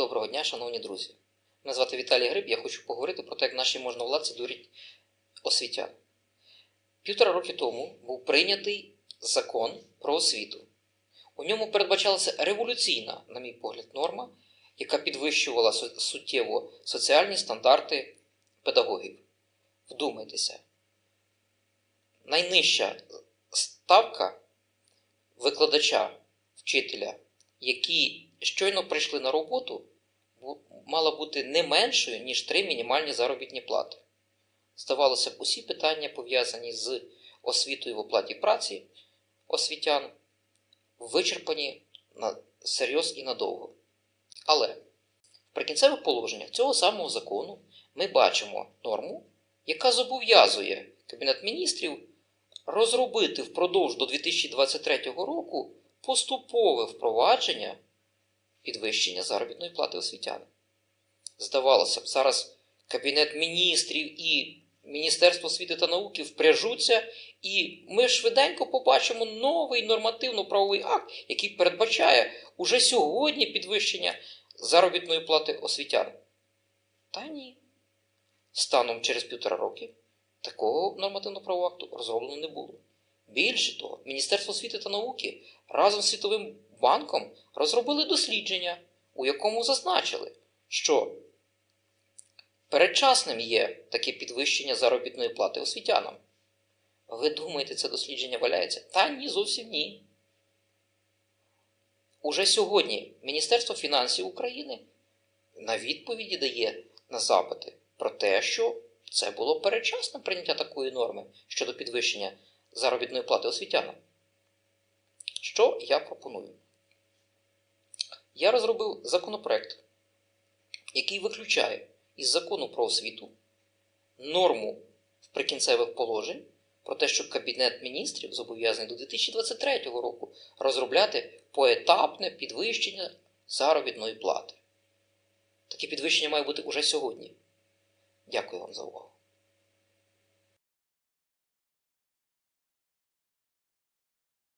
Доброго дня, шановні друзі. Мене звати Віталій Гриб, я хочу поговорити про те, як наші можновладці дурять освітян. Півтора роки тому був прийнятий закон про освіту. У ньому передбачалася революційна, на мій погляд, норма, яка підвищувала суттєво соціальні стандарти педагогів. Вдумайтеся, найнижча ставка викладача, вчителя, які щойно прийшли на роботу, мала бути не меншою, ніж три мінімальні заробітні плати. Здавалося б, усі питання, пов'язані з освітою в оплаті праці освітян, вичерпані на серйоз і надовго. Але в прикінцевих положеннях цього самого закону ми бачимо норму, яка зобов'язує Кабінет міністрів розробити впродовж до 2023 року поступове впровадження підвищення заробітної плати освітян. Здавалося б, зараз Кабінет міністрів і Міністерство освіти та науки впряжуться, і ми швиденько побачимо новий нормативно-правовий акт, який передбачає уже сьогодні підвищення заробітної плати освітян. Та ні. Станом через півтора роки такого нормативно-правового акту розроблено не було. Більше того, Міністерство освіти та науки разом з Світовим банком розробили дослідження, у якому зазначили, що передчасним є таке підвищення заробітної плати освітянам. Ви думаєте, це дослідження валяється? Та ні, зовсім ні. Уже сьогодні Міністерство фінансів України на відповіді дає на запити про те, що це було передчасне прийняття такої норми щодо підвищення заробітної плати освітянам. Що я пропоную? Я розробив законопроект, який виключає із закону про освіту норму в прикінцевих положень про те, що Кабінет міністрів зобов'язаний до 2023 року розробляти поетапне підвищення заробітної плати. Таке підвищення має бути уже сьогодні. Дякую вам за увагу.